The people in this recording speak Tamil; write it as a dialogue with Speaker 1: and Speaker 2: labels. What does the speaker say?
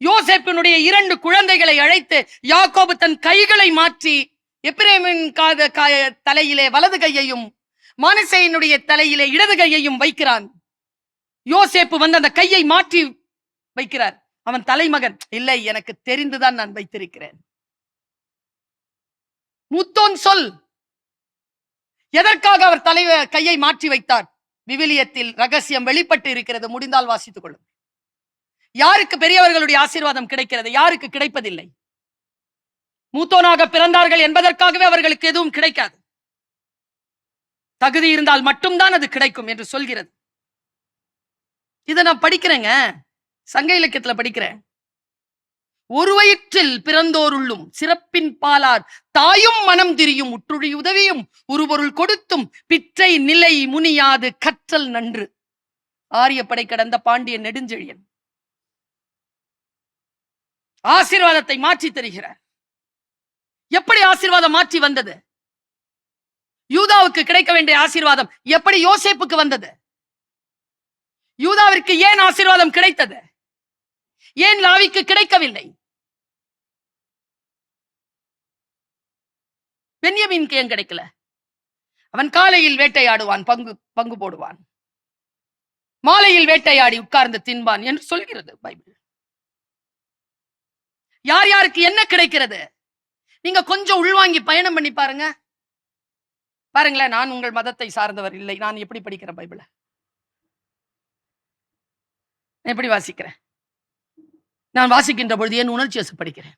Speaker 1: யோசேப்பினுடைய இரண்டு குழந்தைகளை அழைத்து யாக்கோபு தன் கைகளை மாற்றி எப்ரேமின் காத தலையிலே வலது கையையும் மானசேயனுடைய தலையிலே இடது கையையும் வைக்கிறான். யோசேப்பு வந்து அந்த கையை மாற்றி வைக்கிறார். அவன் தலைமகன் இல்லை எனக்கு தெரிந்துதான் நான் வைத்திருக்கிறேன். மூத்தோன் சொல் எதற்காக அவர் தலை கையை மாற்றி வைத்தார்? விவிலியத்தில் ரகசியம் வெளிப்பட்டு இருக்கிறது முடிந்தால் வாசித்துக் கொள்ளும் யாருக்கு பெரியவர்களுடைய ஆசீர்வாதம் கிடைக்கிறது? யாருக்கு கிடைப்பதில்லை? மூத்தோனாக பிறந்தார்கள் என்பதற்காகவே அவர்களுக்கு எதுவும் கிடைக்காது. தகுதி இருந்தால் மட்டும்தான் அது கிடைக்கும் என்று சொல்கிறது. இதை நான் படிக்கிறேங்க. சங்க இலக்கியத்துல படிக்கிறேன். ஒரு வயிற்றில் பிறந்தோருள்ளும் சிறப்பின் பாலார் தாயும் மனம் திரியும் உற்றுழி உதவியும் உருபொருள் கொடுத்தும் பிற்றை நிலை முனியாது கற்றல் நன்று. ஆரியப்படை கடந்த பாண்டிய நெடுஞ்செழியன். ஆசீர்வாதத்தை மாற்றி தருகிறார். எப்படி ஆசீர்வாதம் மாற்றி வந்தது? யூதாவுக்கு கிடைக்க வேண்டிய ஆசீர்வாதம் எப்படி யோசேப்புக்கு வந்தது? யூதாவிற்கு ஏன் ஆசீர்வாதம் கிடைத்தது? ஏன் லாவிக்கு கிடைக்கவில்லை? பென்யமீனுக்கு ஏன் கிடைக்கல? அவன் காலையில் வேட்டையாடுவான் பங்கு பங்கு போடுவான். மாலையில் வேட்டையாடி உட்கார்ந்து தின்பான் என்று சொல்கிறது பைபிள். யார் யாருக்கு என்ன கிடைக்கிறது? நீங்க கொஞ்சம் உள்வாங்கி பயணம் பண்ணி பாருங்க. பாருங்களேன் நான் உங்கள் மதத்தை சார்ந்தவர் இல்லை. நான் எப்படி படிக்கிறேன் பைபிளை? எப்படி வாசிக்கிறேன்? நான் வாசிக்கின்ற பொழுது என் உணர்ச்சி வசப்படுகிறேன்?